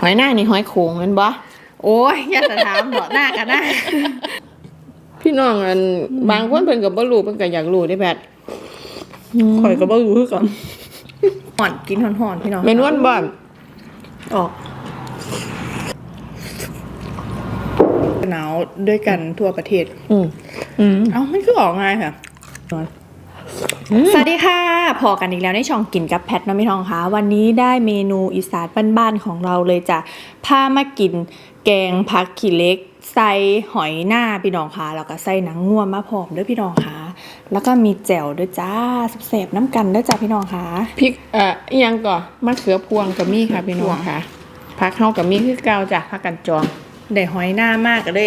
หอยหน้านี่หอยโขงแมันบ่โอ้ยอย่าสะถามบอกหน้ากันหน้าพี่น้องอันบางคนเพิ่นก็บ่รู้เพิ่นก็อยากรู้ได้แพทข่อยก็บ่รู้คือกันห่อนกินห่อนๆพี่น้องเมนวนบ่ออกหนาวด้วยกันทั่วประเทศ อืมอืมเอ้ามันคือออกง่ายค่ะ สวัสดีค่ะ พอกันอีกแล้วในช่องกินกับแพทน้องพี่ทองคะวันนี้ได้เมนูอีสานบ้านๆของเราเลยจ้ะพามากินแกงผักขี้เหล็ก ใส่หอยหน้าพี่น้องคะแล้วก็ใส่หนังง่วมาพร้อมด้วยพี่น้องคะแล้วก็มีแจ่วด้วยจ้าแสบๆน้ำกันด้วยจ้าพี่น้องคะพริกเอ่ออีหยังก่อมะเขือพวงก็มีค่ะพี่น้องค่ะผักเฮาก็มีคือเก่าจ้ะผักกันจองได้หอยหน้ามากก็ได้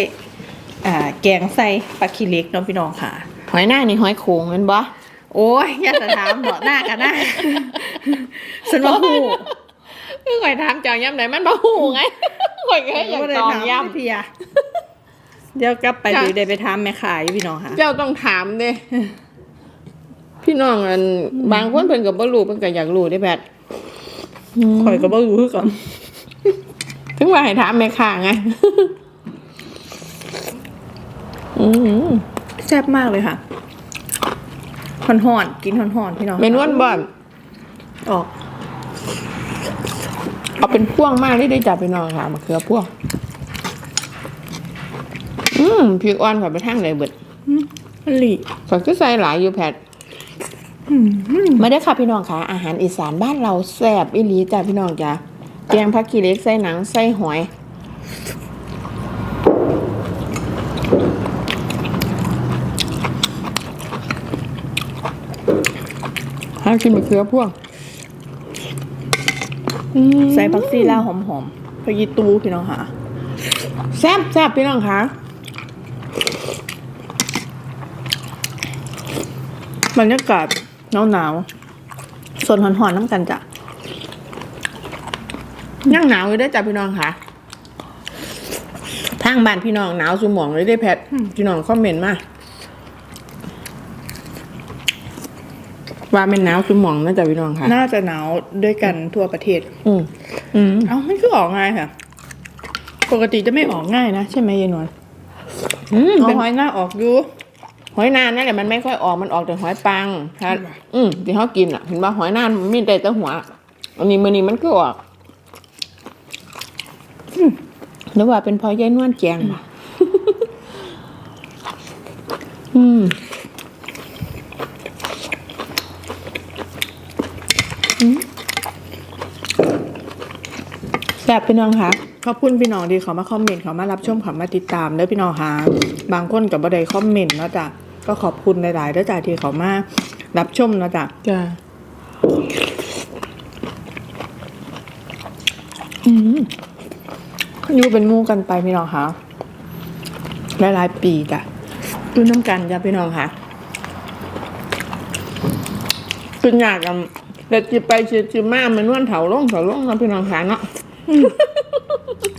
อ่าแกงใส่ปลาขี้เหล็กเน้องพี่น้องค่ะ หอยหน้านี่หอยโขงแมันบ่ โอ้ยอย่าสะถามบอกหน้ากันหน้าฉันว่าหูคือข่อยถามเจ้าย่ำไหนมันบ่ฮู้ไงข่อยก็อยากบ่ได้ตองถามย่พี่เพียเดี๋ยวกลับไปจ้ะเดี๋ยวได้ไปถามแม่ขายพี่น้องค่ะำเจ้าต้องถามเด้พี่น้องอันบางคนเพิ่นก็บ่รู้เพิ่นก็อยากรู้ได้แพทข่อยก็บ่รู้คือกันถึงว่าให้ถามแม่ค้าไงอืมแซ่บมากเลยค่ะ ห่อนๆกินห่อนๆพี่น้องเมนวนบ่ออก เอาเป็นพ่วงมากได้ได้จับไปนอนค่ะมะเขือพ่วงอืมพริกอ่อนข่อยไปทางไหนเบิดหลีข่อยก็ใส่หลายอยู่แพทมาได้อค่ะพี่น้องค่ะ อาหารอีสานบ้านเราแซ่บอีหลีจ้ะพี่น้องจ้ะแกงผักขี้เหล็กใส่หนังใส่หอย ห้ากินมะเขือพ่วงใส่ผักซีลาวหอมๆพยีตูพี่น้องค่ะแซ่บแซ่บพี่น้องคะบรรยากาศหนาวๆส่วนห่อนๆน้ำกันจ้ะนั่งหนาวอยู่ได้อจ้ะพี่น้องค่ะทางบ้านพี่น้องหนาวสุหมองเลยได้อแพทพี่น้องคอมเมนต์มา ว่าเป็นหนาวสุหมองนะจ๊ะพี่น้องค่ะ น่าจะหนาวด้วยกันทั่วประเทศ อืมอืมเอ้ามันคือออกง่ายค่ะ ปกติจะไม่ออกง่ายนะใช่ไหมยายนวลอืมเอาเป็นหอยหน้าออกอยู่หอยนางนั่นแหละมันไม่ค่อยออกมันออกแต่หอยปังค่ะอืมที่เขากินอะเห็นว่าหอยนางมันมีแต่แต่หัว อันนี้มือนี้มันก็ออกอืมหรือว่าเป็นเพอยายนวลแจงบ่อืม แซ่บพี่น้องค่ะ ขอบคุณพี่น้องที่เขามาคอมเมนต์เขามารับชมเขามาติดตามเด้อพี่น้องค่ะ บางคนกับบ่ได้คอมเมนต์เนาะจ้ะก็ขอบคุณหลายๆเด้อจ้ะที่เขามารับชมเนาะจ้ะจ้าอยู่เป็นหมู่กันไปพี่น้องค่ะหลายๆปีจ้ะดูน้ำกันจ้าพี่น้องค่ะเป็นอยากกัน เด็ดจิไปจิจิมามันนวลเถาลงเถาลงนะพี่น้องค่ะเนาะ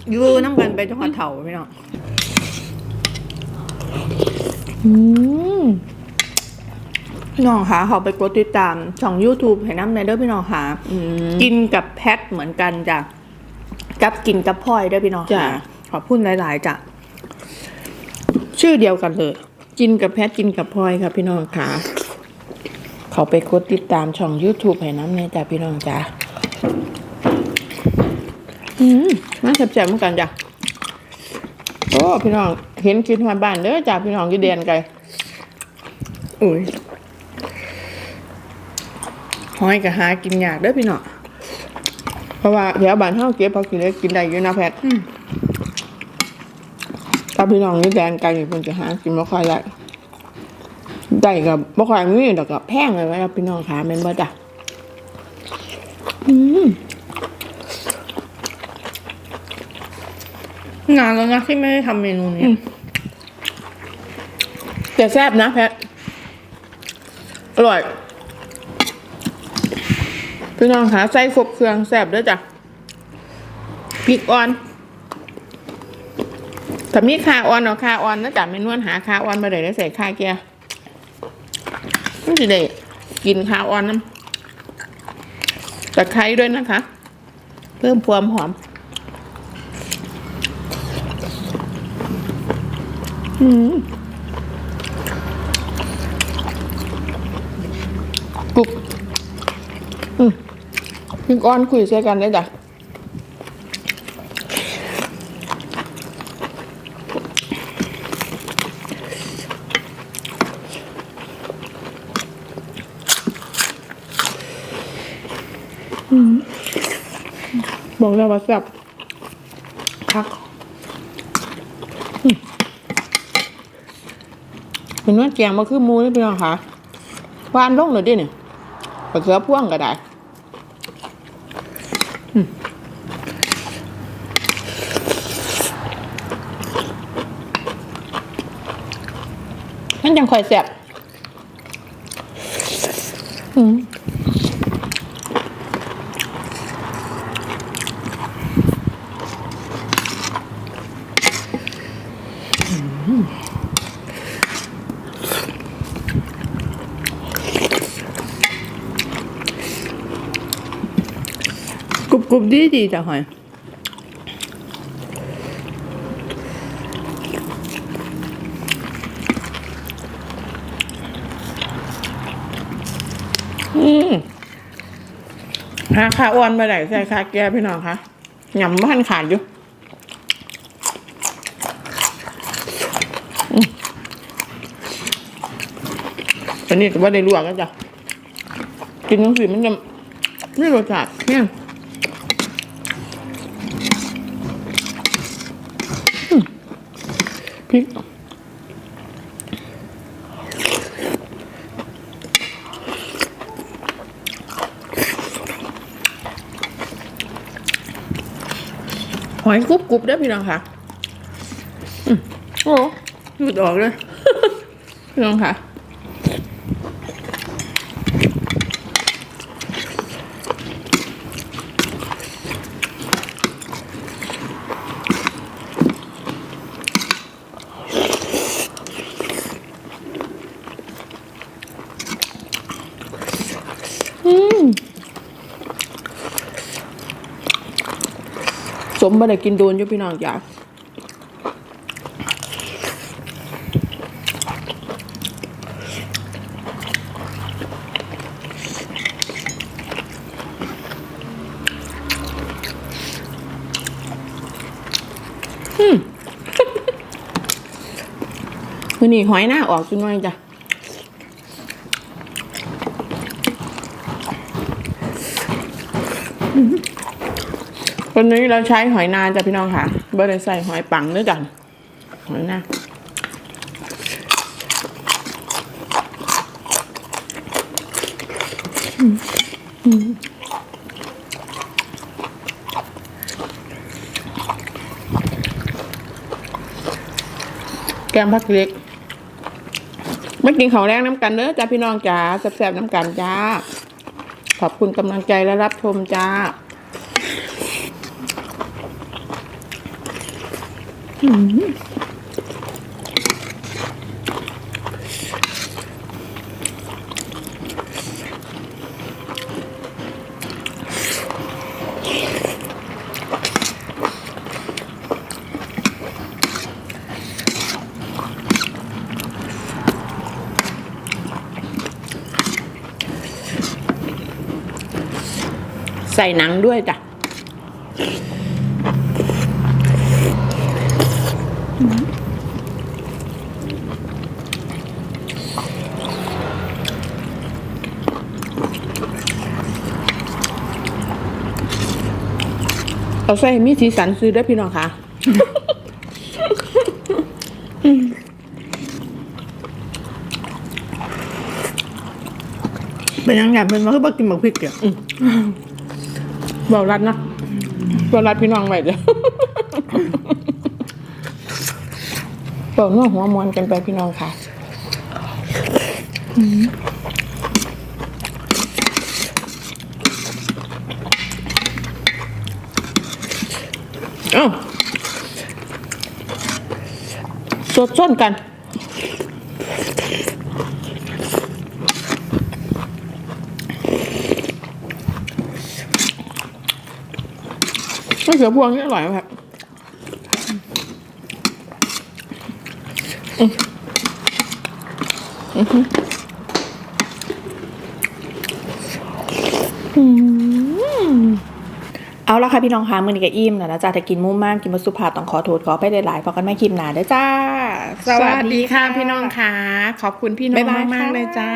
อยู่น้ำกันไปจังหวัดเถาพี่น้องอืมพี่น้องค่ะเขาไปกดติดตามช่อง YouTube ให้น้ำในเด้อพี่น้องค่ะอืมกินกับแพทเหมือนกันจ้ะกับกินกับพลอยเด้วยพี่น้องจ้ะค่ะขอบคุณหลาย ๆจ้ะชื่อเดียวกันเลย กินกับแพทกินกับพลอยค่ะพี่น้องค่ะ เขาไปกดติดตามช่อง YouTube ให้น้ำเนี่ยจ้ะพี่น้องจ้ะอืมมาแซ่บๆเหมือนกันจ้ะโอ้พี่น้องเห็นคิดมาบ้านเด้อจ้ะพี่น้องอยู่เดียนไกลอุ้ยหอยกับหากินยากเด้อพี่น้องเพราะว่าแถวบ้านเฮาเก็บผักกินได้กินได้อยู่นะแพทถ้าพี่น้องนี่แดนไกลนี่เพิ่นจะหากินบ่ค่อยได้ ได้กับบ่ค่อยมีดอกก็แพงเลยว่าพี่น้องขาแม่นบ่จ้ะอืมนานแล้วนะที่ไม่ได้ทำเมนูนี้แต่แซ่บนะแพทอร่อย พี่น้องขาใส่ครบเครื่องแซ่บเด้อจ้ะพริกอ่อนถ้ามีขาอ่อนเอาขาอ่อนนะจ๊ะไม่นวลหาขาอ่อนมาได้ได้ใส่ขาเกียร์ นจะได้กินข้าวอ่อนน้ำตะไคร้ด้วยนะคะ เพิ่มความหอม อืมกรุบอืมยิงอ่อนคุยใช้กันได้จ้ะ บอกแล้วว่าแซ่บคักเห็นว่าแกงมาคือมูนี่พี่น้องคะวานลงเลยดิเนี่ยปลาเสือพ่วงก็ได้อืมมันยังคอยแสบอืม กรุบดีดีจ้ะหอยอืมหาขาอ้วนมาไหนใส่ขาแก่พี่น้องคะยำบ้านขาดอยู่อันนี้ก็ว่าได้ลวกแล้วจ้ะกินทั้งสีมันจะไม่รสชาติเนี่ยอืมพ ริกหอยกรุบกรุบได้อพี่น้องค่ะอืมโอ้หลุดออกเลย พี่น้องค่ะ อืม ส มบัติกินโดนอยู่พี่น้องจ้าอืมมือนี่หอยหน้าออกจุดหน่อยจ้ะ วันนี้เราใช้หอยนางจ้ะพี่น้องค่ะไม่ได้ใส่หอยปังด้วยกันหอยนางแกงผักเล็กไม่กินของแรงน้ำกันเด้อจ้าพี่น้องจ้าแซ่บๆน้ำกันจ้า ขอบคุณกำลังใจและรับชมจ้า ใส่หนังด้วยจ้ะ เอาใส่มีสีสันซื้อได้อพี่น้องค่ะเป็นยังไงเป็นมาคือบ่กินหมกพริกเกี่ยวเบารัดนะเบารัดพี่น้องไว้เดี๋ยว เบาเนื้อหัวมวนกันไปพี่น้องค่ะอ้าสดส้นกันไมะเขือพวงนี่อร่อยมครับ เอาละค่ะพี่น้องคะมือนี้ก็อิ่มแล้วนะจ๊ะถ้ากินมุ่มมากกินมาสุภาพต้องขอโทษขอไปหลายๆเพราะกันไม่คลิปหนาเด้อจ้า สวัสดีค่ะพี่น้องค่ะ ขอบคุณพี่น้องมากมากๆเลยจ้า